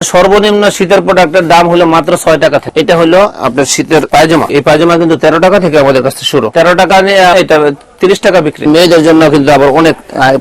সর্বনিম্ন শীতের প্রোডাক্টের দাম হলো মাত্র ছয় টাকা থেকে। এটা হলো আপনার শীতের পায়জামা। এই পায়জামা কিন্তু তেরো টাকা থেকে আমাদের কাছে শুরু। তেরো টাকা নিয়ে এটা তিরিশ টাকা বিক্রি। মেয়েদের জন্য কিন্তু আবার অনেক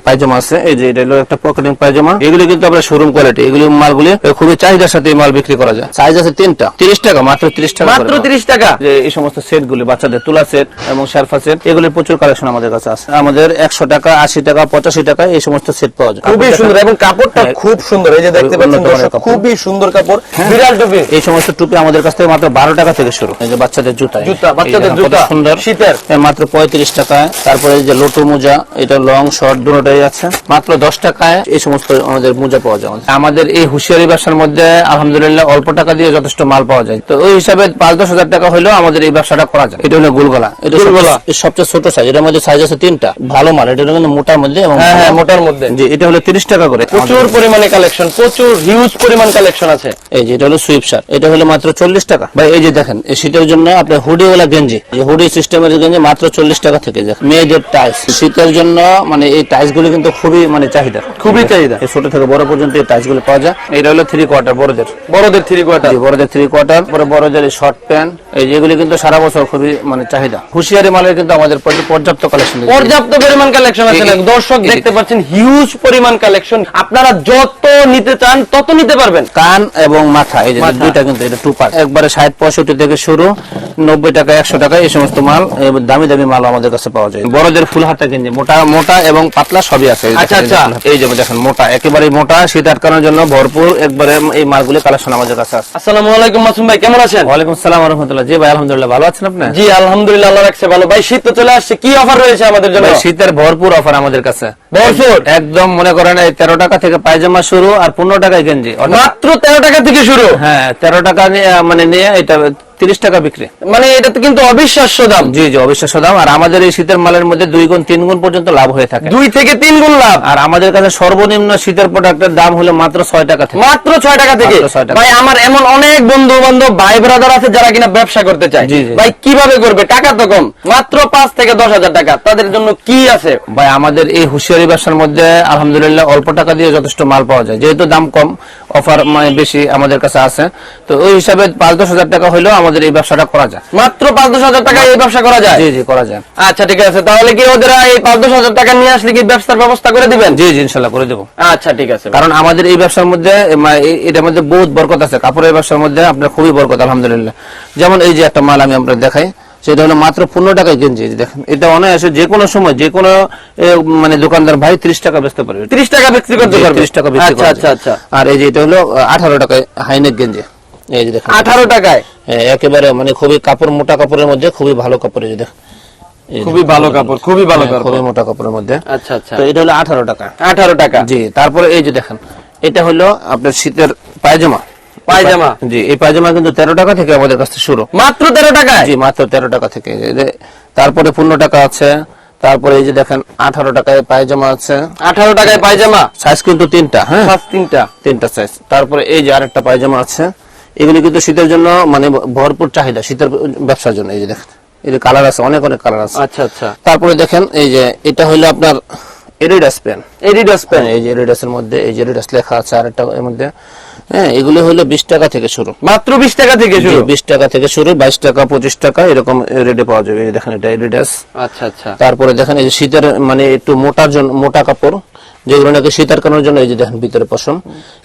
পায়জামা আছে। এই যে এটা হলো একটা পকেটিং পায়জামা। এগুলি কিন্তু আপনার শোরুম কোয়ালিটি এগুলি মালগুলি খুবই চাহিদার সাথে মাল বিক্রি করা যায়। সাইজ আছে তিনটা। তিরিশ টাকা মাত্র তিরিশ টাকা মাত্র করে। 30 টাকা। যে এই সমস্ত সেট গুলি বাচ্চাদের তুলা সেট এবং শারফা সেট এগুলির প্রচুর কালেকশন আমাদের কাছে আছে। আমাদের একশো টাকা আশি টাকা পঁচাশি টাকা এই সমস্ত সেট পাওয়া যায়। খুবই সুন্দর। এবং কাপড়টা হ্যাঁ। খুব সুন্দর। এই যে দেখতে পাচ্ছেন। খুবই সুন্দর কাপড়। বিড়াল টুপি। এই সমস্ত টুপি আমাদের কাছ থেকে মাত্র বারো টাকা থেকে শুরু। এই যে বাচ্চাদের জুতা জুতা, বাচ্চাদের জুতা, সুন্দর। শীতের। মাত্র পঁয়ত্রিশ টাকায় তারপরে যে লোটো মোজা এটা লং শর্ট দুটোটাই আছে। মাত্র দশ টাকায় এই সমস্ত আমাদের মোজা পাওয়া যায়। আমাদের। এই হুঁশিয়ারি ব্যবসার মধ্যে আলহামদুলিল্লাহ অল্প টাকা দিয়ে যথেষ্ট মাল পাওয়া যায়। তো ওই হিসাবে পাঁচ দশ হাজার টাকা হলেও আমাদের এই ব্যবসাটা করা যায়। এটা হলো গোলগলা। এটা গোলগলা। সবচেয়ে- ছোট সাইজ এটার মধ্যে সাইজ আছে তিনটা। ভালো মাল। এটা কিন্তু মোটার মধ্যে এবং হ্যাঁ হ্যাঁ মোটার মধ্যে। জি এটা হলো তিরিশ টাকা করে। প্রচুর পরিমাণে কালেকশন প্রচুর হিউজ পরিমাণ কালেকশন আছে। এই যে এটা হলো সুইপ শার্ট এটা হলো মাত্র চল্লিশ টাকা। ভাই এই যে দেখেন এই শীতের জন্য আপনার হুডি হুডিওয়ালা গেঞ্জি। এই হুডি সিস্টেমের গেঞ্জি মাত্র চল্লিশ টাকা থেকে যায়। মেয়েদের টাইস শীতের জন্য মানে এই টাইসগুলো কিন্তু খুবই মানে চাহিদা। খুবই চাহিদা। ছোট থেকে বড় পর্যন্ত এই টাইসগুলো পাওয়া যায়। এটা হলো থ্রি কোয়ার্টার বড়দের। বড়দের থ্রি কোয়ার্টার বড়দের থ্রি কোয়ার্টার পরে বড়দের শর্ট প্যান্ট এই যেগুলি কিন্তু সারা বছর খুবই মানে চাহিদা। হুঁশিয়ারি মালের কিন্তু আমাদের পর্য- পর্যাপ্ত কালেকশন পর্যাপ্ত পরিমাণ কালেকশন আছে দর্শক দেখতে পাচ্ছেন হিউজ পরিমাণ কালেকশন আপনারা যত নিতে চান তত নিতে পারবেন। কান এবং মাথা এই যে দুইটা কিন্তু এটা টু পার্ট একবারে ষাট পঁয়ষট্টি থেকে শুরু নব্বই টাকা একশো টাকা এই সমস্ত মাল দামি দামি মাল আমাদের কাছে পাওয়া যায়। বড়দের ফুল হাতা কিনছে মোটা মোটা এবং পাতলা সবই আছে। আচ্ছা, দেখেন, আচ্ছা। এই যে দেখেন মোটা। একেবারে মোটা শীত আটকানোর জন্য ভরপুর একবারে এই মালগুলি কালেকশন আমাদের কাছে আছে। আসসালামু আলাইকুম মাসুম ভাই কেমন আছেন? ওয়ালাইকুম আসসালাম রহমতুল্লাহ। জি ভাই আলহামদুলিল্লাহ ভালো আছেন আপনি? জি আলহামদুলিল্লাহ আল্লাহ রাখছে ভালো। ভাই শীত তো চলে আসছে কি অফার রয়েছে আমাদের জন্য? শীতের ভরপুর অফার আমাদের কাছে। একদম। মনে করেন এই তেরো টাকা থেকে পায়জামা শুরু আর পনেরো টাকায় গেঞ্জি। মাত্র তেরো টাকা থেকে শুরু? হ্যাঁ তেরো টাকা মানে নিয়ে এটা তিরিশ টাকা বিক্রি। মানে এটা তো কিন্তু অবিশ্বাস্য দাম। জি জি অবিশ্বাস্য দাম। আর আমাদের এই শীতের মালের মধ্যে দুই গুণ তিন গুণ পর্যন্ত লাভ হয়ে থাকে। দুই থেকে তিন গুণ লাভ। আর আমাদের কাছে সর্বনিম্ন শীতের প্রোডাক্টের দাম হলো মাত্র ছয় টাকা থেকে। মাত্র ছয় টাকা থেকে? ভাই আমার এমন অনেক বন্ধু বান্ধব ভাই ব্রাদার আছে যারা কিনা ব্যবসা করতে চায়। ভাই কীভাবে করবে? টাকা তো কম। মাত্র পাঁচ থেকে দশ হাজার টাকা। তাদের জন্য কি আছে? ভাই আমাদের এই হুঁশিয়ারি ব্যবসার মধ্যে আলহামদুলিল্লাহ অল্প টাকা দিয়ে যথেষ্ট মাল পাওয়া যায়। যেহেতু দাম কম অফার মানে বেশি আমাদের কাছে আছে। তো ওই হিসাবে পাঁচ দশ হাজার টাকা হলেও আমাদের এই ব্যবসাটা করা যায়। মাত্র পাঁচ দশ হাজার টাকা এই ব্যবসা করা যায়? জি জি করা যায়। আচ্ছা ঠিক আছে। তাহলে কি ওদের এই পাঁচ দশ হাজার টাকা নিয়ে আসলে কি ব্যবসার ব্যবস্থা করে দিবেন? জি জি ইনশাল্লাহ করে দেবো। আচ্ছা ঠিক আছে। কারণ আমাদের এই ব্যবসার মধ্যে এটার মধ্যে বহুত বরকত আছে। কাপড়ের ব্যবসার মধ্যে আপনার খুবই বরকত আলহামদুলিল্লাহ। যেমন এই যে একটা মাল আমি আপনার দেখাই। সেটা হলো মাত্র পনেরো টাকায় এই দেখেন। এটা অনায়াসে যে কোনো সময় যে কোনো মানে দোকানদার ভাই ত্রিশ টাকা বেচতে পারবে। ত্রিশ টাকা বিক্রি করতে পারবে? ত্রিশ টাকা বিক্রি আচ্ছা আচ্ছা আচ্ছা। আর এই যে এটা হলো আঠারো টাকায় হাইনেক গেঞ্জি। এই যে দেখেন। আঠারো টাকায়? একেবারে মানে খুবই কাপড় মোটা কাপড়ের মধ্যে খুবই ভালো কাপড় এই দেখেন। খুবই ভালো কাপড় খুবই ভালো হ্যাঁ, কাপড়। খুবই মোটা কাপড়ের মধ্যে। আচ্ছা আচ্ছা। তো এটা হলো আঠারো টাকা। আঠারো টাকা। জি তারপরে এই যে দেখেন এটা হলো আপনার শীতের পায়জামা। পায়জামা। জি এই পায়জামা কিন্তু তেরো টাকা থেকে আমাদের কাছে শুরু। মাত্র তেরো টাকায়? জি মাত্র তেরো টাকা থেকে। তারপরে পনেরো টাকা আছে তারপরে এই যে দেখেন আঠারো টাকায় পায়জামা আছে। আঠারো টাকায় পায়জামা? সাইজ কিন্তু তিনটা হ্যাঁ? তিনটা। তিনটা সাইজ। তারপরে এই যে আরেকটা পায়জামা আছে এগুলি কিন্তু শীতের জন্য মানে ভরপুর চাহিদা শীতের ব্যবসার জন্য। এই যে দেখেন এই যে কালার আছে অনেক অনেক কালার আছে। আচ্ছা আচ্ছা। তারপরে দেখেন এই যে এটা হলো আপনার এডিডাস পেন এডিডাস পেন এই যে এডিডাসের মধ্যে এই যে এডিডাস লেখা আছে আরেকটা এর মধ্যে। হ্যাঁ এগুলো হলো বিশ টাকা থেকে শুরু। মাত্র বিশ টাকা থেকে শুরু? বিশ টাকা থেকে শুরু বাইশ টাকা পঁচিশ টাকা এরকম রেটে পাওয়া যাবে। দেখেন এটা এডিডাস আচ্ছা আচ্ছা। তারপরে দেখেন এই যে শীতের মানে একটু মোটার জন্য মোটা কাপড় যেগুলো নাকি শীত আটকানোর জন্য এই যে দেখেন ভিতরে পশম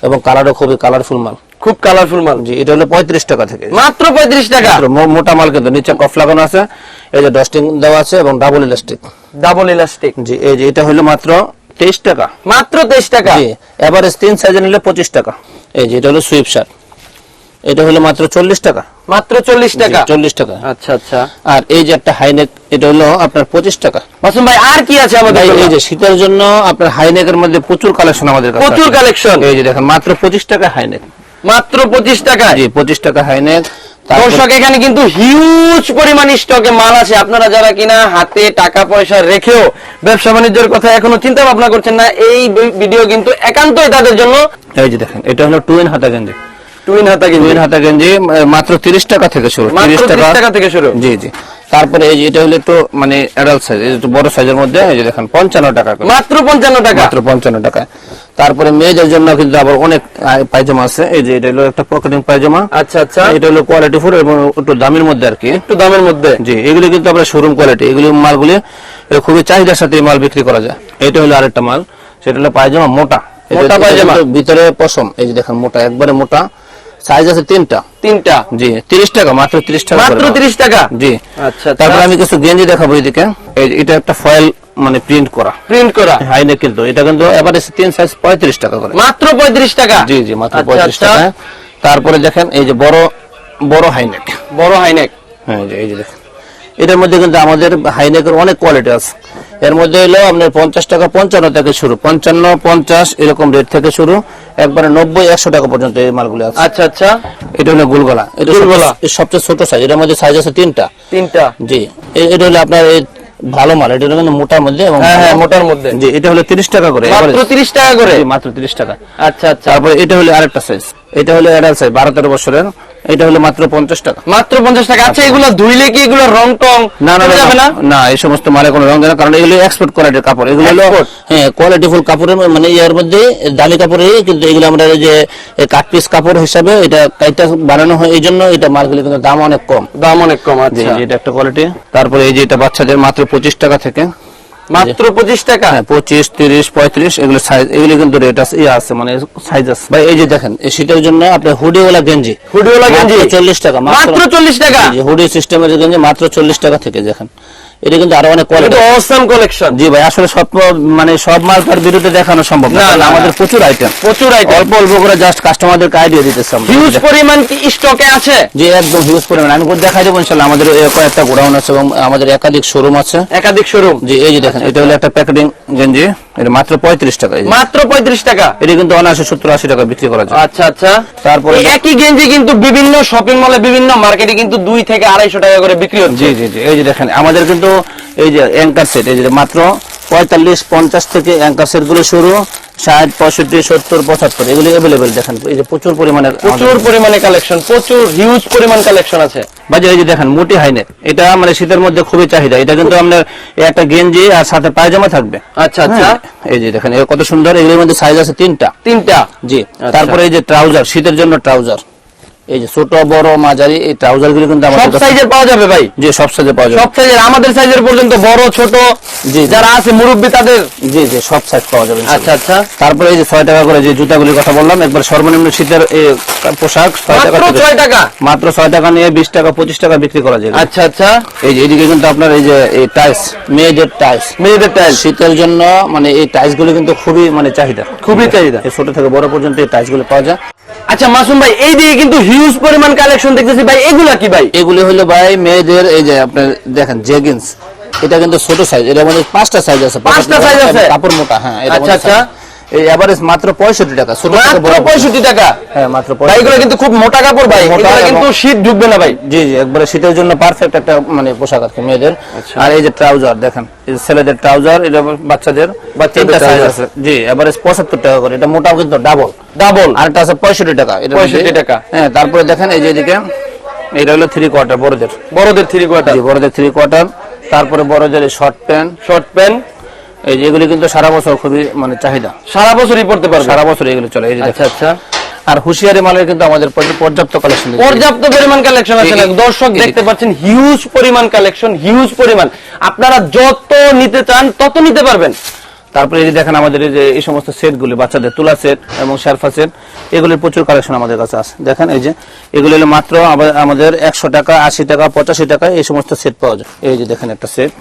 এবং কালারও খুবই কালারফুল মাল। খুব কালারফুল মাল। জি এটা হলো পঁয়ত্রিশ টাকা থেকে। মাত্র পঁয়ত্রিশ টাকা? মোটা মাল কিন্তু নিচে কফ লাগানো আছে এই যে ডাস্টিং দেওয়া আছে এবং ডাবল ইলাস্টিক ডাবল ইলাস্টিক জি এই যে এটা হলো মাত্র তেইশ টাকা। মাত্র তেইশ টাকা? এভারেজ তিন সাইজে নিলে পঁচিশ টাকা। এই যে এটা হলো সুইপ এটা হলো মাত্র চল্লিশ টাকা। মাত্র চল্লিশ টাকা? চল্লিশ টাকা। আচ্ছা আচ্ছা। আর এই যে একটা হাইনেক এটা হলো আপনার পঁচিশ টাকা। মাসুম ভাই আর কি আছে আমাদের এই যে শীতের জন্য আপনার হাইনেকের মধ্যে প্রচুর কালেকশন আমাদের কাছে প্রচুর কালেকশন এই যে দেখেন মাত্র পঁচিশ টাকা হাইনেক মাত্র পঁচিশ টাকায়? জি পঁচিশ টাকা হাইনেক দর্শক এখানে কিন্তু হিউজ পরিমাণ স্টকে মাল আছে। আপনারা যারা কিনা হাতে টাকা পয়সা রেখেও ব্যবসা বাণিজ্যের কথা এখনও চিন্তা ভাবনা করছেন না এই ভিডিও কিন্তু একান্তই তাদের জন্য এই যে দেখেন এটা হলো টুইন হাতা গেঞ্জি টুইন হাতা টুইন হাতা গেঞ্জি মাত্র তিরিশ টাকা থেকে শুরু। মাত্র 30 30 টাকা থেকে শুরু। জি জি। তারপরে এই যে এটা হলো একটু মানে অ্যাডাল্ট সাইজ একটু বড় সাইজের মধ্যে এই যে দেখেন পঞ্চান্ন টাকা মাত্র পঞ্চান্ন টাকা। মাত্র পঞ্চান্ন টাকা তারপরে মেয়েদের জন্য কিন্তু আবার অনেক পায়জামা আছে। এই যে এটা হলো একটা পকেটিং পায়জামা। আচ্ছা আচ্ছা। এটা হলো কোয়ালিটি ফুল এবং একটু দামের মধ্যে আর কি। একটু দামের মধ্যে? জি এগুলো কিন্তু আপনার শোরুম কোয়ালিটি এগুলি মালগুলি খুবই চাহিদার সাথে মাল বিক্রি করা যায়। এটা হলো আরেকটা মাল। সেটা হলো পায়জামা মোটা। মোটা পায়জামা। ভিতরে পশম। এই যে দেখেন মোটা একবারে মোটা। সাইজ আছে তিনটা। তিনটা? জি তিরিশ টাকা মাত্র তিরিশ টাকা মাত্র তিরিশ টাকা? জি। আচ্ছা তারপরে আমি কিছু গেঞ্জি দেখাবো এদিকে। এটা একটা ফয়েল মানে প্রিন্ট করা। প্রিন্ট করা? হাই হাইনেক কিন্তু এটা কিন্তু এবারে তিন সাইজ পঁয়ত্রিশ টাকা করে। মাত্র পঁয়ত্রিশ টাকা? জি জি মাত্র আচ্ছা, পঁয়ত্রিশ আচ্ছা। টাকা। তারপরে দেখেন এই যে বড় বড় হাইনেক বড় হাইনেক হ্যাঁ এই যে- এই যে দেখেন। এটার মধ্যে কিন্তু আমাদের হাইনেকের অনেক কোয়ালিটি আছে। এর মধ্যে হলো আপনার পঞ্চাশ টাকা পঞ্চান্ন থেকে শুরু। পঞ্চান্ন পঞ্চাশ এরকম রেট থেকে শুরু। একবারে নব্বই একশো টাকা পর্যন্ত এই মালগুলি আছে। আচ্ছা আচ্ছা। এটা হলো গুলগলা। এটা গুলগলা। সবচেয়ে- ছোট সাইজ এটার মধ্যে সাইজ আছে তিনটা। তিনটা? জি। এটা হলো আপনার ভালো মাল। এটা কিন্তু মোটার মধ্যে এবং হ্যাঁ, হ্যাঁ, মোটার মধ্যে। জি এটা হলো তিরিশ টাকা করে। মাত্র average। তিরিশ টাকা করে? মাত্র তিরিশ টাকা। আচ্ছা আচ্ছা। তারপরে এটা হলো আরেকটা সাইজ এটা হলো অ্যাডাল্ট সাইজ বারো তেরো বছরের। এটা হলো মাত্র পঞ্চাশ টাকা। মাত্র পঞ্চাশ টাকা। আচ্ছা এগুলো ধুইলে কি এগুলো রং টং না না যাবে না না না? এই সমস্ত মালে কোনো রং দেয় কারণ এগুলো এক্সপোর্ট কোয়ালিটির কাপড়। এগুলো হলো হ্যাঁ কোয়ালিটি ফুল কাপড়ের মানে ইয়ার মধ্যে দামি কাপড়ে কিন্তু এগুলো আমরা যে কাট পিস কাপড় হিসাবে এটা কাইটা বানানো হয় এই জন্য এটা মালগুলি কিন্তু দাম অনেক কম। দাম অনেক কম জি আচ্ছা। এটা একটা কোয়ালিটি তারপরে এই যে এটা বাচ্চাদের মাত্র পঁচিশ টাকা থেকে। মাত্র পঁচিশ টাকা? হ্যাঁ পঁচিশ তিরিশ পঁয়ত্রিশ এগুলো সাইজ এগুলো কিন্তু রেট আছে ইয়ে আছে মানে সাইজ আছে। ভাই এই যে দেখেন এই শীতের জন্য হুডিওয়ালা গেঞ্জি। হুডিওয়ালা গেঞ্জি? চল্লিশ টাকা মাত্র চল্লিশ টাকা? জি, হুডি সিস্টেমের গেঞ্জি মাত্র চল্লিশ টাকা থেকে দেখেন। এটা কিন্তু আরও অনেক কোয়ালিটি এটা অসাম কালেকশন জি ভাই আসলে সব মানে সব মাল তার বিরুদ্ধে দেখানো সম্ভব না। আমাদের প্রচুর আইটেম প্রচুর আইটেম অল্প অল্প করে জাস্ট কাস্টমারদেরকে আইডিয়া দিতেছে। হিউজ পরিমাণ কি স্টকে আছে? যে একদম হিউজ পরিমাণ। আমি দেখাই দেবো ইনশাল্লাহ। আমাদের কয়েকটা গোডাউন আছে এবং আমাদের একাধিক শোরুম আছে। একাধিক শোরুম জি এই যে দেখেন এটা হলো একটা প্যাকেটিং গেঞ্জি এটা মাত্র পঁয়ত্রিশ টাকা মাত্র পঁয়ত্রিশ টাকা? এটা কিন্তু অনায়াসে সত্তর আশি টাকা বিক্রি করা যায়। আচ্ছা আচ্ছা। তারপরে- একই গেঞ্জি কিন্তু বিভিন্ন শপিং মলে বিভিন্ন মার্কেটে কিন্তু দুই থেকে আড়াইশো টাকা করে বিক্রি হচ্ছে। জি জি জি এই যে দেখেন আমাদের কিন্তু এই যে অ্যাঙ্কার সেট এই যে মাত্র পঁয়তাল্লিশ পঞ্চাশ থেকে অ্যাঙ্কার সেটগুলো শুরু ষাট পঁয়ষট্টি সত্তর পঁচাত্তর এগুলি অ্যাভেলেবেল দেখেন এই যে প্রচুর পরিমাণে প্রচুর পরিমাণে কালেকশন প্রচুর হিউজ পরিমাণ কালেকশন আছে। বাজে এই যে দেখেন মোটি হাইনেক এটা মানে শীতের মধ্যে খুবই চাহিদা এটা কিন্তু আপনার একটা গেঞ্জি আর সাথে পায়জামা থাকবে। আচ্ছা আচ্ছা। হ্যাঁ, এই যে দেখেন কত সুন্দর এগুলোর মধ্যে সাইজ আছে তিনটা। তিনটা? জি। তারপরে এই যে ট্রাউজার শীতের জন্য ট্রাউজার। এই যে ছোট বড় মাঝারি এই ট্রাউজারগুলো কিন্তু সব আমাদের সাইজের পাওয়া যাবে ভাই। জি সব সাইজে পাওয়া যাবে। সব সাইজের আমাদের সাইজের পর্যন্ত বড় ছোট জি। যারা আছে মুরব্বী তাদের। জি জি সব সাইজ পাওয়া যাবে আচ্ছা আচ্ছা। তারপরে এই যে ছয় টাকা করে যে জুতাগুলির কথা বললাম একবার সর্বনিম্ন শীতের পোশাক ছয় টাকা মাত্র ছয় টাকা? মাত্র ছয় টাকা নিয়ে বিশ টাকা পঁচিশ টাকা বিক্রি করা যায়। আচ্ছা আচ্ছা। এই যে এদিকে কিন্তু আপনার এই যে এই টাইস মেয়েদের টাইস মেয়েদের টাইল শীতের জন্য মানে এই টাইসগুলো কিন্তু খুবই মানে চাহিদা। খুবই চাহিদা। ছোট থেকে বড় পর্যন্ত এই টাইসগুলো পাওয়া যায়। আচ্ছা মাসুম ভাই এই দিকে কিন্তু হিউজ পরিমাণ কালেকশন দেখতেছি। ভাই এগুলা কি ভাই? এগুলো হলো ভাই মেয়েদের এই যে আপনার দেখেন জেগিন্স এটা কিন্তু ছোট সাইজ এটা মানে পাঁচটা সাইজ আছে। পাঁচটা সাইজ আছে? কাপড় মোটা হ্যাঁ আচ্ছা, আচ্ছা। এই এভারেজ মাত্র পঁয়ষট্টি টাকা ছোট থেকে বড় পঁয়ষট্টি টাকা? হ্যাঁ মাত্র ভাই এগুলো কিন্তু খুব মোটা কাপড় ভাই। মোটা এগুলো কিন্তু শীত ঢুকবে না ভাই। জি জি একবারে শীতের জন্য পারফেক্ট একটা মানে পোশাক আছে মেয়েদের। আচ্ছা। আর এই যে ট্রাউজার দেখেন এই ছেলেদের ট্রাউজার এটা বাচ্চাদের বাচ্চাদের সাইজ আছে। জি এভারেজ পঁচাত্তর টাকা করে। এটা মোটাও কিন্তু ডাবল ডাবল আর এটা আছে পঁয়ষট্টি টাকা। এটা 65 টাকা। হ্যাঁ তারপরে দেখেন এই যে এদিকে এটা হলো থ্রি কোয়ার্টার বড়দের। বড়দের থ্রি কোয়ার্টার জি বড়দের থ্রি কোয়ার্টার তারপরে বড়দের শর্ট প্যান্ট শর্ট প্যান্ট এই যেগুলি কিন্তু সারা বছর খুবই মানে চাহিদা। সারা বছরই পড়তে পারবে? সারা বছর এগুলো চলে এই আচ্ছা আচ্ছা। আর হুঁশিয়ারি মালের কিন্তু আমাদের পর্যাপ্ত কালেকশন পর্যাপ্ত পরিমাণ কালেকশন আছে দর্শক দেখতে পাচ্ছেন হিউজ পরিমাণ কালেকশন হিউজ পরিমাণ। আপনারা যত নিতে চান তত নিতে পারবেন। তারপরে এই যে দেখেন আমাদের এই যে এই সমস্ত সেট গুলি বাচ্চাদের তুলা সেট এবং শেরফা সেট এগুলির প্রচুর কালেকশন আমাদের কাছে আছে। দেখেন এই যে এগুলি হলো মাত্র আমাদের একশো টাকা আশি টাকা পঁচাশি টাকা এই সমস্ত সেট পাওয়া যায়। এই যে দেখেন একটা সেট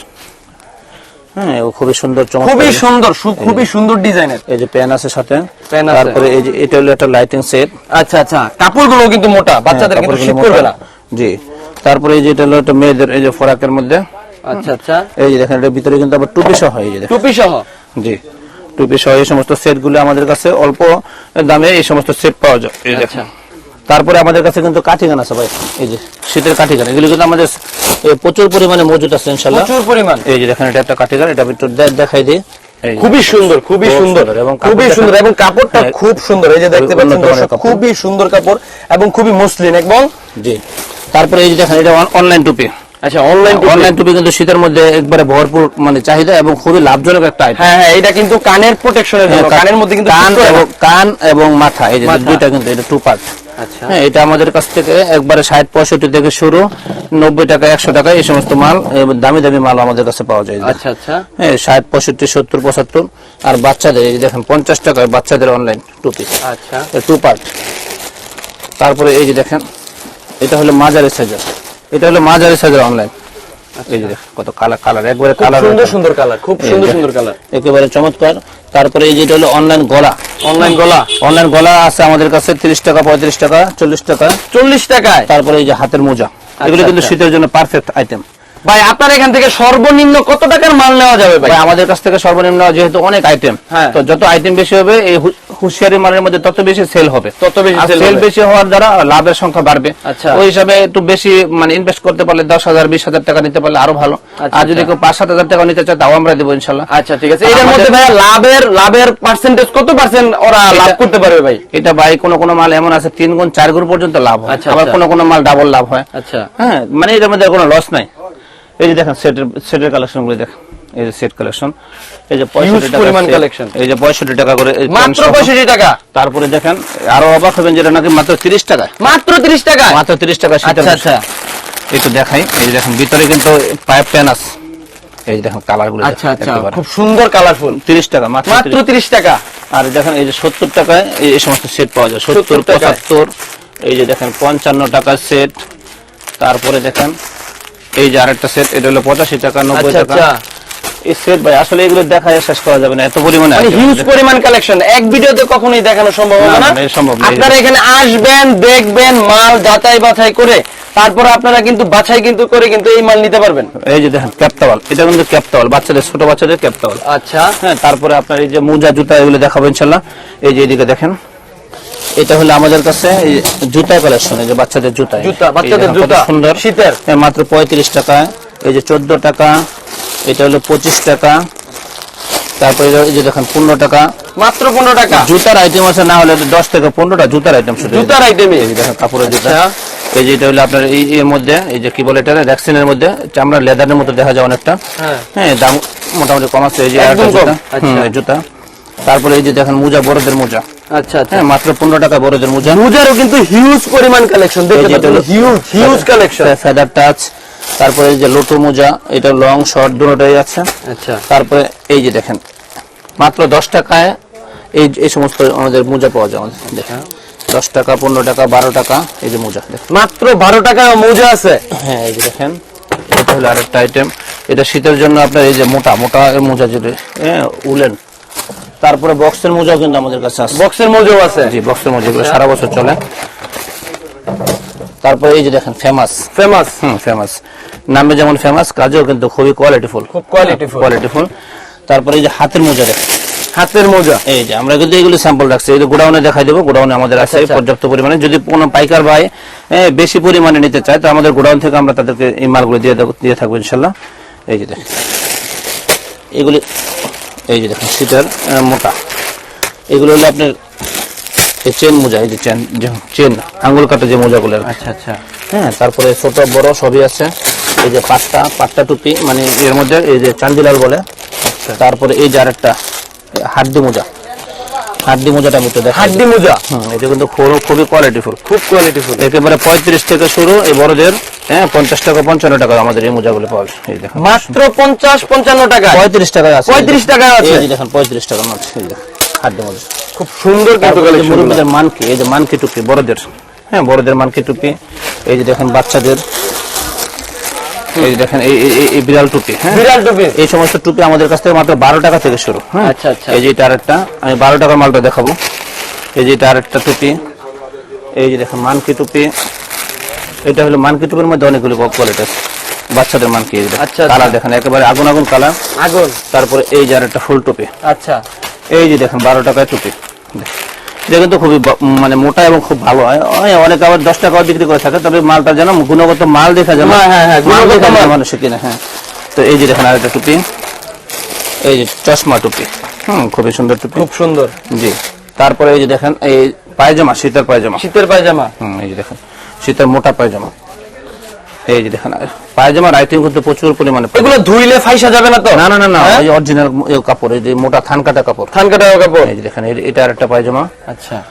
হ্যাঁ খুবই সুন্দর খুবই সুন্দর খুবই সুন্দর ডিজাইনের। এই যে প্যান আছে সাথে Pen আছে। তারপরে এই যে এটা হলো একটা লাইটিং সেট আচ্ছা আচ্ছা কাপড়গুলো কিন্তু মোটা বাচ্চাদের কিন্তু শীত করবে না জি তারপরে এই যে এটা হলো একটা মেয়েদের এই যে ফরাকের মধ্যে। আচ্ছা আচ্ছা। এই যে দেখেন এটার ভিতরে কিন্তু আবার টুপি সহ এই যে টুপি সহ? জি টুপি সহ এই সমস্ত সেটগুলো আমাদের কাছে অল্প দামে এই সমস্ত সেট পাওয়া যায়। এই দেখেন। তারপরে আমাদের কাছে কিন্তু কাঠি গান আছে ভাই। এই যে শীতের কাঠি গান এগুলো কিন্তু আমাদের প্রচুর পরিমাণে মজুদ আছে ইনশাল্লাহ প্রচুর পরিমাণ। এই যে দেখেন এটা একটা কাঠিগান এটা আমি একটু দেখাই দিই। খুবই সুন্দর খুবই সুন্দর এবং খুবই কাপড়টা- সুন্দর এবং কাপড়টা হ্যাঁ, খুব সুন্দর। এই যে দেখতে পাচ্ছেন। খুবই সুন্দর কাপড় এবং খুবই মসলিন এবং জি। তারপরে এই যে দেখেন এটা অনলাইন টুপি। আচ্ছা অনলাইন অনলাইন টুপি কিন্তু শীতের মধ্যে একবারে ভরপুর মানে চাহিদা এবং খুবই লাভজনক একটা আইটেম হ্যাঁ হ্যাঁ এটা কিন্তু কানের প্রোটেকশনের জন্য। কানের মধ্যে কিন্তু কান এবং কান এবং মাথা এই যে দুইটা কিন্তু এটা টু পার্ট আচ্ছা। হ্যাঁ এটা আমাদের কাছ থেকে একবারে ষাট পঁয়ষট্টি থেকে শুরু নব্বই টাকা একশো টাকা এই সমস্ত মাল দামি দামি মাল আমাদের কাছে পাওয়া যায়। আচ্ছা আচ্ছা। হ্যাঁ ষাট পঁয়ষট্টি সত্তর পঁচাত্তর আর বাচ্চাদের এই যে দেখেন পঞ্চাশ টাকায় বাচ্চাদের অনলাইন টুপি আচ্ছা। টু পার্ট তারপরে এই যে দেখেন এটা হলো মাঝারি সাইজের এটা হলো মাঝারি সাইজের অনলাইন এই যে কত কালার কালার একবারে কালার সুন্দর সুন্দর কালার খুব সুন্দর সুন্দর কালার একেবারে চমৎকার। তারপরে এই যেটা হলো অনলাইন গলা। অনলাইন গলা। অনলাইন গলা আছে আমাদের কাছে তিরিশ টাকা পঁয়ত্রিশ টাকা চল্লিশ টাকা। চল্লিশ টাকায়? তারপরে এই যে হাতের মোজা। এগুলো কিন্তু আচ্ছা। শীতের জন্য পারফেক্ট আইটেম ভাই আপনার এখান থেকে সর্বনিম্ন কত টাকার মাল নেওয়া যাবে ভাই? আমাদের কাছ থেকে সর্বনিম্ন যেহেতু অনেক আইটেম হ্যাঁ। তো যত আইটেম বেশি হবে এই হুঁশিয়ারি মালের মধ্যে তত বেশি সেল হবে। তত বেশি সেল বেশি হওয়ার দ্বারা লাভের সংখ্যা বাড়বে। আচ্ছা। ওই হিসাবে একটু বেশি মানে ইনভেস্ট করতে পারলে দশ হাজার বিশ হাজার টাকা নিতে পারলে আরও ভালো। আচ্ছা, আর যদি আচ্ছা। কেউ পাঁচ সাত হাজার টাকা নিতে চায় তাও আমরা দেবো ইনশাল্লাহ। আচ্ছা ঠিক আছে। এটার মধ্যে ভাই লাভের লাভের পার্সেন্টেজ কত পার্সেন্ট ওরা লাভ করতে পারবে ভাই? এটা ভাই কোনো কোনো মাল এমন আছে তিন গুণ চার গুণ পর্যন্ত লাভ হয়। আচ্ছা, আবার। কোনো কোনো মাল ডাবল লাভ হয়। আচ্ছা। হ্যাঁ মানে এটার মধ্যে কোনো লস নাই। এই যে দেখেন সেটের সেটের কালেকশনগুলো দেখেন। এই যে সেট কালেকশন এই যে পঁয়ষট্টি টাকা পরিমাণ collection। এই যে পঁয়ষট্টি টাকা করে মাত্র পেন সহ। পঁয়ষট্টি টাকা? তারপরে দেখেন আরও অবাক হবেন যেটা নাকি মাত্র তিরিশ টাকা। মাত্র তিরিশ টাকা? মাত্র তিরিশ টাকা আচ্ছা আচ্ছা। একটু দেখাই এই যে দেখেন ভিতরে কিন্তু পাইপ পেন আছে। এই যে দেখেন কালারগুলো আচ্ছা আচ্ছা খুব সুন্দর কালারফুল তিরিশ টাকা মাত্র মাত্র 30 টাকা। আর দেখেন এই যে সত্তর টাকায় এই সমস্ত সেট পাওয়া যায়। 70 টাকায়। পঁচাত্তর এই যে দেখেন পঞ্চান্ন টাকার সেট তারপরে দেখেন এই যে আরেকটা সেট এটা হলো পঁচাশি টাকা নব্বই আচ্ছা টাকা। আচ্ছা। সেট ভাই আসলে এগুলো দেখায় শেষ করা যাবে না এত পরিমাণে মানে হিউজ পরিমাণ কালেকশন এক ভিডিওতে কখনোই দেখানো সম্ভব হবে না না, এটা সম্ভব না। আপনারা এখানে আসবেন দেখবেন মাল যাচাই বাছাই করে তারপর আপনারা কিন্তু বাছাই কিন্তু করে কিন্তু এই মাল নিতে পারবেন। এই যে দেখেন ক্যাপটাওয়াল এটা কিন্তু ক্যাপটাওয়াল বাচ্চাদের ছোট বাচ্চাদের ক্যাপটাওয়াল আচ্ছা। হ্যাঁ তারপরে আপনার এই যে মোজা জুতা এগুলো দেখাবো ইনশাল্লাহ। এই যে এদিকে দেখেন এটা হলো আমাদের কাছে জুতা কালেকশন এই যে বাচ্চাদের জুতা। জুতা, বাচ্চাদের জুতা, সুন্দর। শীতের। হ্যাঁ, মাত্র পঁয়ত্রিশ টাকা এই যে চোদ্দ টাকা এটা হলো পঁচিশ টাকা। তারপরে এই যে দেখেন পনেরো টাকা। মাত্র পনেরো টাকা? জুতার আইটেম আছে না হলে দশ থেকে পনেরোটা জুতার আইটেম শুধু। জুতার আইটেমে এই দেখেন কাপড়ের জুতা। আচ্ছা। এই যে এটা হলো আপনার এই এর মধ্যে এই যে কি বলে এটা ভ্যাকসিনের মধ্যে চামড়া লেদারের মতো দেখা যায় অনেকটা। হ্যাঁ। হ্যাঁ দাম মোটামুটি কম আছে এই যে জুতা। আচ্ছা। জুতা। তারপরে এই যে দেখেন মোজা বড়দের মোজা। আচ্ছা আচ্ছা। হ্যাঁ মাত্র পনেরো টাকা বড়দের মোজা। মুজারও কিন্তু হিউজ পরিমাণ কালেকশন দেখতে হিউজ কালেকশন ফেদার টাচ তারপরে এই যে লোটো মোজা এটা লং শর্ট দুটোটাই আছে। আচ্ছা। তারপরে এই যে দেখেন মাত্র দশ টাকায় এই এই সমস্ত আমাদের মোজা পাওয়া যায়। আমাদের দেখেন দশ টাকা পনেরো টাকা বারো টাকা এই যে মোজা মাত্র বারো টাকা মোজা আছে। হ্যাঁ এই যে দেখেন এটা হলো আরেকটা আইটেম এটা শীতের জন্য আপনার এই যে মোটা মোটা মোজা যেটা হ্যাঁ উলেন। তারপরে বক্সের মোজাও কিন্তু আমাদের কাছে আছে। বক্সের মোজাও আছে। জি বক্সের মোজাগুলো সারা বছর চলে। তারপরে এই যে দেখেন ফেমাস ফেমাস হুম ফেমাস নামে যেমন ফেমাস কাজেও কিন্তু খুবই কোয়ালিটিফুল খুব qualityful। কোয়ালিটিফুল তারপরে এই যে হাতের মোজা দেখেন। হাতের মোজা। এই যে আমরা কিন্তু এগুলো স্যাম্পল রাখছি। এই গোডাউনে দেখাই দেবো গোডাউনে আমাদের আছে আচ্ছা। পর্যাপ্ত পরিমাণে। যদি কোনো পাইকার ভাই বেশি পরিমাণে নিতে চায় তো আমাদের গোডাউন থেকে আমরা তাদেরকে এই মালগুলো দিয়ে দেব- দিয়ে থাকব ইনশাল্লাহ এই যে দেখেন। এগুলি এই যে দেখেন শীতের মোটা। এগুলো হলো আপনার এই চেন মোজা এই যে চেন চেন আঙ্গুল কাটা যে মোজাগুলো আচ্ছা আচ্ছা। হ্যাঁ তারপরে ছোট বড় সবই আছে। এই যে পাট্টা পাট্টা টুপি মানে এর মধ্যে এই যে চান্দিলাল বলে। তারপরে এই যে আরেকটা হাড্ডি মোজা। হাড্ডি মোজাটা আমি একটু হাড্ডি মোজা? হুম এটা কিন্তু খুব খুবই কোয়ালিটিফুল খুব কোয়ালিটিফুল একেবারে পঁয়ত্রিশ থেকে শুরু এই বড়দের হ্যাঁ পঞ্চাশ টাকা পঞ্চান্ন টাকা আমাদের এই মোজাগুলো পাওয়া যায়। মাত্র পঞ্চাশ পঞ্চান্ন টাকা পঁয়ত্রিশ টাকায় আছে। 35 টাকায় আছে। দেখেন পঁয়ত্রিশ টাকা মাত্র এই যে হাড্ডি মোজা। খুব সুন্দর কিন্তু। মুরব্বীদের মানকি এই যে মানকি টুপি বড়দের। হ্যাঁ বড়দের মানকি টুপি। এই যে দেখেন বাচ্চাদের। এই দেখেন বিড়াল টুপি হ্যাঁ? বিড়াল টুপি। এই সমস্ত টুপি আমাদের কাছ থেকে মাত্র বারো টাকা থেকে শুরু হ্যাঁ? আচ্ছা, আচ্ছা। এই যে এটা আরেকটা আমি বারো টাকার মালটা দেখাবো। এই যে এটা আরেকটা টুপি। এই যে দেখেন মানকি টুপি। এটা হলো মানকি টুপির মধ্যে অনেকগুলো কোয়ালিটি আছে। বাচ্চাদের মানকি কি দেখেন। আচ্ছা, কালার আচ্ছা। দেখেন একেবারে আগুন আগুন কালার। আগুন। তারপরে এই যে আরেকটা ফুল টুপি। আচ্ছা। এই যে দেখেন বারো টাকায় টুপি। এটা কিন্তু খুবই মানে মোটা এবং খুব ভালো হয়। অনেকে আবার দশ টাকা বিক্রি করে থাকে তবে মালটা যেন গুণগত মাল দেখা যায় হ্যাঁ, হ্যাঁ, হ্যাঁ, মাল গুণগত মাল। মানুষের কিনে হ্যাঁ। তো এই যে দেখেন আরেকটা টুপি। এই যে চশমা টুপি। হুম খুবই সুন্দর টুপি। খুব সুন্দর। জি। তারপরে এই যে দেখেন এই পায়জামা শীতের পায়জামা। শীতের পায়জামা। হুম এই যে দেখেন শীতের মোটা পায়জামা। এই যে দেখেন পায়জামার আইটেম কিন্তু প্রচুর পরিমাণে এগুলো ধুইলে ফাইসা যাবে না তো। না না না না হ্যাঁ? এই অরিজিনাল কাপড় এই যে মোটা থান কাটা কাপড়। থান কাটা কাপড়। এই যে দেখেন এটা আরেকটা পায়জামা। আচ্ছা।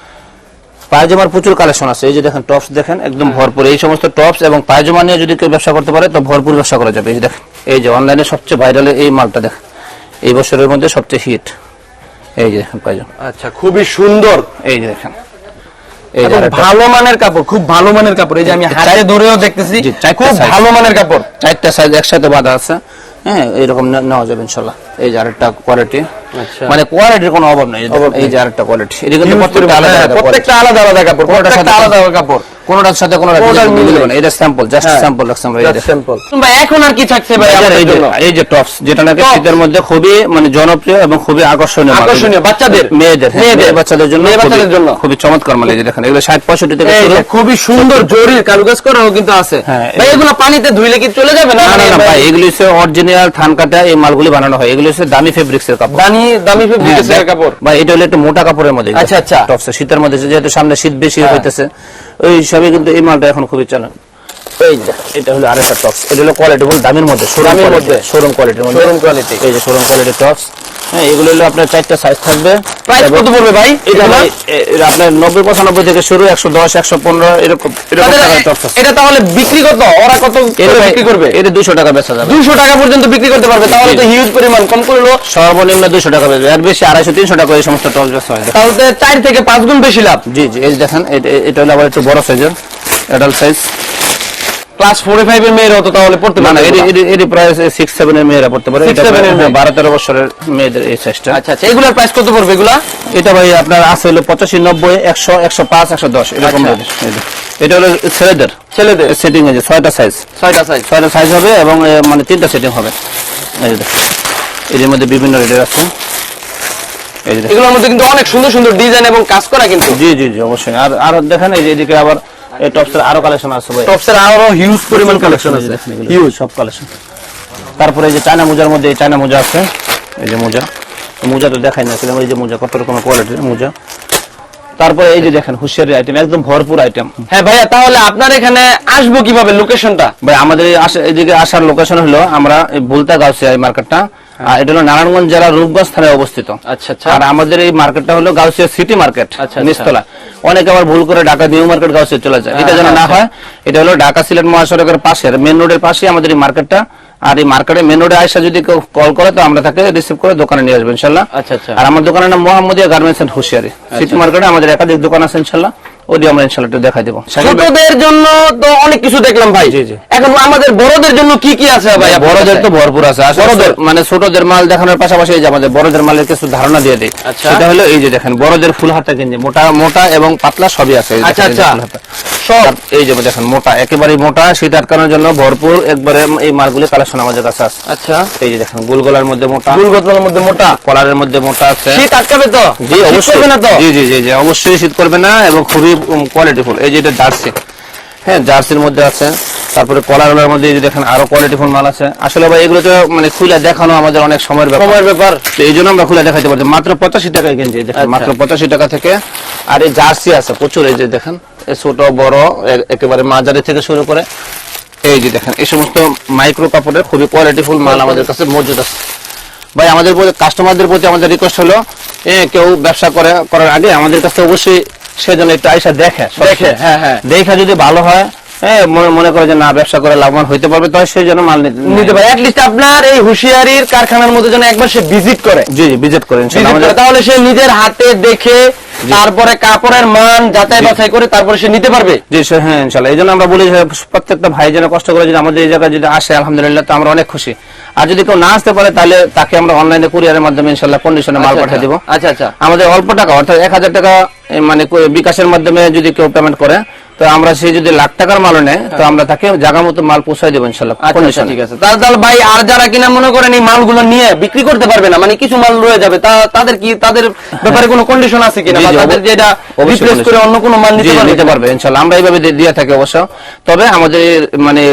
পায়জামার প্রচুর কালেকশন আছে। এই যে দেখেন টপস দেখেন একদম ভরপুর। এই সমস্ত টপস এবং পায়জামা নিয়ে যদি কেউ ব্যবসা করতে পারে তো ভরপুর ব্যবসা করা যাবে। এই যে দেখেন এই যে অনলাইনে সবচেয়ে ভাইরাল এই মালটা দেখেন। এই বছরের মধ্যে সবচেয়ে হিট এই যে দেখেন পায়জামা। আচ্ছা খুবই সুন্দর। এই যে দেখেন এই যে এবং আরেকটা- ভালো মানের কাপড় খুব ভালো মানের কাপড়। এই যে আমি হাতে ধরেও দেখতেছি খুব ভালো মানের কাপড়। চারটা সাইজ একসাথে বাঁধা আছে। হ্যাঁ এরকম নেওয়া যাবে ইনশাল্লাহ। এই আরেকটা কোয়ালিটি আচ্ছা। মানে কোয়ালিটির কোনো অভাব নেই। এই আরেকটা কোয়ালিটি এটা কিন্তু প্রত্যেকটা আলাদা হ্যাঁ, আলাদা। প্রত্যেকটা আলাদা আলাদা কাপড় প্রত্যেকটা আলাদা আলাদা কাপড়। কোনোটার সাথে কোনোটা মিলবে না। এটা স্যাম্পল জাস্ট। স্যাম্পল ভাই এখন আর কি থাকছে ভাই এই যে- এই টপস যেটা নাকি শীতের মধ্যে খুবই মানে জনপ্রিয় এবং খুবই আকর্ষণীয় আকর্ষণীয়, বাচ্চাদের? মেয়েদের হ্যাঁ, মেয়েদের। বাচ্চাদের জন্য বাচ্চাদের খুবই- জন্য। খুবই চমৎকার মানে যে দেখেন। এগুলো ষাট পঁয়ষট্টি থেকে শুরু। খুবই সুন্দর জরির কারুকাজ করাও কিন্তু আছে। হ্যাঁ, ভাই এগুলো পানিতে ধুইলে কি চলে যাবে না? না মানে ভাই এগুলো হচ্ছে অরিজিনাল থান কাটা এই মালগুলি বানানো হয়। এগুলো হচ্ছে দামি ফেব্রিক্স এর কাপড় দামি দামি হ্যাঁ, ফেব্রিক্সের কাপড় ভাই এটা হলো একটু মোটা কাপড়ের মধ্যে আচ্ছা, আচ্ছা। টপসে শীতের মধ্যে যেহেতু সামনে শীত বেশি হ্যাঁ। হইতেছে ওই সবই কিন্তু এই মালটা এখন খুবই চলে এই যে, এটা হলো আরেকটা টপস এটা হলো কোয়ালিটি বল দামের মধ্যে শোরুম দামের মধ্যে। শোরুম কোয়ালিটির মধ্যে Showroom quality। এই যে শোরুম কোয়ালিটি টপস হ্যাঁ এগুলো হলো আপনার চারটা সাইজ থাকবে। প্রাইস কত পড়বে ভাই? এটা ভাই, আপনার নব্বই পঁচানব্বই থেকে শুরু একশো দশ একশো পনেরো এরকম এরকম এটা তাহলে বিক্রি কত ওরা কত এটা বিক্রি করবে? এটা দুশো টাকা বেচা যাবে। দুশো টাকা পর্যন্ত বিক্রি করতে পারবে। তাহলে তো হিউজ পরিমাণ। কম করল সর্বনিম্ন দুশো টাকা বেচবে। এর বেশি আড়াইশো তিনশো টাকা এই সমস্ত টপস বেচা হয়। তাহলে চার থেকে পাঁচ গুণ বেশি লাভ। জি জি এই দেখেন এটা- এটা হলো আবার একটু বড় সাইজের অ্যাডাল্ট সাইজ ক্লাস ফোরে ফাইভ এর মেয়েরাও তো তাহলে পড়তে না না এটি প্রায় সিক্স সেভেন এর মেয়েরা পড়তে পারে। এটা seven প্রায়, এর মেয়ে। হ্যাঁ, বারো তেরো বছরের মেয়েদের এই সাইজটা আচ্ছা আচ্ছা এগুলোর প্রাইস কত পড়বে এগুলা? এটা ভাই আপনার আছে হলো পঁচাশি নব্বই একশো একশো পাঁচ একশো দশ এরকম আচ্ছা। এটা হলো ছেলেদের। ছেলেদের। সেটিং আছে ছয়টা সাইজ ছয়টা সাইজ ছয়টা সাইজ হবে এবং মানে তিনটা সেটিং হবে। এই এর মধ্যে বিভিন্ন রেটের আছে। এগুলোর মধ্যে কিন্তু অনেক সুন্দর সুন্দর ডিজাইন এবং কাজ করা কিন্তু। জি জি জি অবশ্যই। আর আর দেখেন এই যে এদিকে আবার এই টপসের আরও কালেকশন আছে ভাই। টপসের আরও হিউজ পরিমাণ কালেকশন আছে। হিউজ সব কালেকশন তারপরে এই যে চায়না মোজার মধ্যে এই চায়না মোজা আছে। এই যে মোজা। মোজা তো দেখাই না এই যে মোজা কত রকমের কোয়ালিটির মোজা। তারপরে এই যে দেখেন হুশিয়ারি আইটেম একদম ভরপুর আইটেম হ্যাঁ ভাইয়া তাহলে আপনার এখানে আসব কীভাবে? লোকেশনটা ভাই আমাদের এদিকে আসার লোকেশন হলো আমরা বুলতা গাউসিয়া এই মার্কেটটা আর এটা হলো নারায়ণগঞ্জ জেলার রূপগঞ্জ থানায় অবস্থিত। আচ্ছা আচ্ছা। আর আমাদের এই মার্কেটটা হলো গাউসিয়া সিটি মার্কেট আচ্ছা, আচ্ছা। নিচতলা। অনেকে আবার ভুল করে ঢাকা নিউ মার্কেট গাউসিয়া চলে যায়। এটা যেন না আচ্ছা। হয় এটা হলো ঢাকা সিলেট মহাসড়কের পাশে মেন রোডের পাশে আমাদের এই মার্কেটটা। আর এই মার্কেটে মেন রোডে আসা যদি কেউ কল করে তো আমরা তাকে রিসিভ করে দোকানে নিয়ে আসব ইনশাল্লাহ। আচ্ছা, আচ্ছা। আর আমার দোকানের নাম Mohammadia garments and hosiery. City মার্কেটে আমাদের একাধিক দোকান আছে ইনশাল্লাহ। ওটি আমরা ইনশাল্লাহ দেখাই দেবো। ছোটদের জন্য তো অনেক কিছু দেখলাম ভাই। জি, জি। এখন আমাদের বড়দের জন্য কি কি আছে ভাই? বড়দের তো ভরপুর আছে। বড়দের? মানে ছোটদের মাল দেখানোর পাশাপাশি এই যে আমাদের বড়দের মালের কিছু ধারণা দিয়ে দিই। আচ্ছা। সেটা হলো এই যে দেখেন বড়দের ফুল হাতা গেঞ্জি মোটা মোটা এবং পাতলা সবই আছে। আচ্ছা, আচ্ছা। সব। এই যে দেখেন মোটা একেবারে মোটা শীত আটকানোর জন্য ভরপুর। একবারে এই মালগুলি কালেকশন আমাদের কাছে আছে। আচ্ছা। এই যে দেখেন গোলগলার মধ্যে মোটা। মধ্যে মোটা? কলারের মধ্যে মোটা আছে। শীত আটকাবে তো? জি অবশ্যই। না তো? জি জি জি জি অবশ্যই শীত করবে না এবং খুবই কোয়ালিটি ফুল। এই যে এটা জার্সি। হ্যাঁ জার্সির মধ্যে আছে। তারপরে কলার মধ্যে দেখেন আরও কোয়ালিটি ফুল মাল আছে। আসলে ভাই এগুলো তো মানে খুলে দেখানো আমাদের অনেক সময়ের ব্যাপার। সময়ের ব্যাপার। তো এই জন্য আমরা খুলে দেখাতে পারছি। মাত্র পঁচাশি টাকায় কিনছি দেখেন আচ্ছা। মাত্র পঁচাশি টাকা থেকে। আর এই জার্সি আছে প্রচুর এই যে দেখেন ছোট বড় একেবারে মাঝারি থেকে শুরু করে। এই যে দেখেন এই সমস্ত মাইক্রো কাপড়ের খুবই কোয়ালিটি ফুল মাল আমাদের কাছে মজুদ আছে। ভাই আমাদের কাস্টমারদের প্রতি আমাদের রিকোয়েস্ট হলো কেউ ব্যবসা করে করার আগে আমাদের কাছে অবশ্যই সেজন্য একটু আইসা দেখে দেখে, হ্যাঁ, হ্যাঁ। দেখে যদি ভালো হয় হ্যাঁ মনে করে যে না ব্যবসা করে লাভবান হইতে পারবে তাহলে সেই জন্য মাল নিতে পারে। আপনার এই হুঁশিয়ারির কারখানার মধ্যে যেন একবার সে ভিজিট করে। জি জি ভিজিট করেন তাহলে সে নিজের হাতে দেখে তারপরে কাপড়ের মান যাচাই বাছাই করে তারপরে সে নিতে পারবে। জি স্যার হ্যাঁ ইনশাল্লাহ এই জন্য আমরা বলি প্রত্যেকটা ভাই যেন কষ্ট করে যদি আমাদের এই জায়গায় যদি আসে আলহামদুলিল্লাহ তো আমরা অনেক খুশি। আর যদি কেউ না আসতে পারে তাহলে তাকে আমরা অনলাইনে কুরিয়ারের মাধ্যমে ইনশাল্লাহ কন্ডিশনে মাল আচ্ছা, পাঠিয়ে দিব। আচ্ছা আচ্ছা। আমাদের অল্প টাকা অর্থাৎ এক হাজার টাকা মানে বিকাশের মাধ্যমে যদি কেউ পেমেন্ট করে তো আমরা সে যদি লাখ টাকার মালও নেয় তো আমরা তাকে জায়গা মতো মাল পৌঁছাই দেবো ইনশাল্লাহ। আচ্ছা, আচ্ছা ঠিক আছে। তাহলে ভাই আর যারা কিনা মনে করেন এই মালগুলো নিয়ে বিক্রি করতে পারবে না মানে কিছু মাল রয়ে যাবে তা তাদের কি তাদের ব্যাপারে কোনো কন্ডিশন আছে কিনা? বা তাদের। যেটা রিপ্লেস করে অন্য কোনো মাল নিতে পারবে ইনশাল্লাহ। আমরা এইভাবে দিয়ে থাকি অবশ্য। তবে আমাদের মানে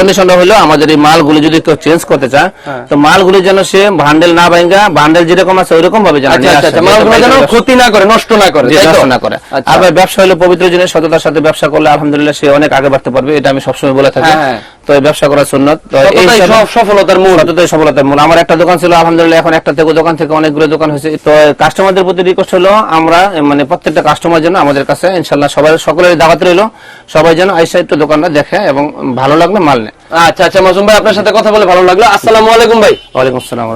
কন্ডিশনটা হলো আমাদের এই মালগুলো যদি কেউ চেঞ্জ করতে চায় হ্যাঁ। তো মালগুলো যেন সে ভান্ডেল না ভাঙ্গা ভান্ডেল যেরকম আছে ওইরকম ভাবে যেন আচ্ছা আচ্ছা। আচ্ছা ক্ষতি না করে নষ্ট না করে? নষ্ট না করে। আবার ব্যবসা হলো পবিত্র জিনিস সততার সাথে ব্যবসা করলে আলহামদুলিল্লাহ সে অনেক আগে বাড়তে পারবে এটা আমি সবসময় বলে থাকি হ্যাঁ, হ্যাঁ। তো এই ব্যবসা করা সুন্নত। তো এই সব সফলতার মূল। সততাই সফলতার মূল। আমার একটা দোকান ছিল আলহামদুলিল্লাহ এখন একটা থেকে দোকান থেকে অনেকগুলো দোকান হয়েছে। তো কাস্টমারদের প্রতি রিকোয়েস্ট হলো আমরা মানে প্রত্যেকটা কাস্টমার যেন আমাদের কাছে ইনশাল্লাহ সবাই সকলের দাওয়াত রইল। সবাই যেন আইসা একটু দোকানটা দেখে এবং ভালো লাগলে মাল নেয়। আচ্ছা আচ্ছা মাসুম ভাই আপনার সাথে কথা বলে ভালো লাগল। আসসালামু আলাইকুম ভাই। ওয়ালাইকুম আসসালাম।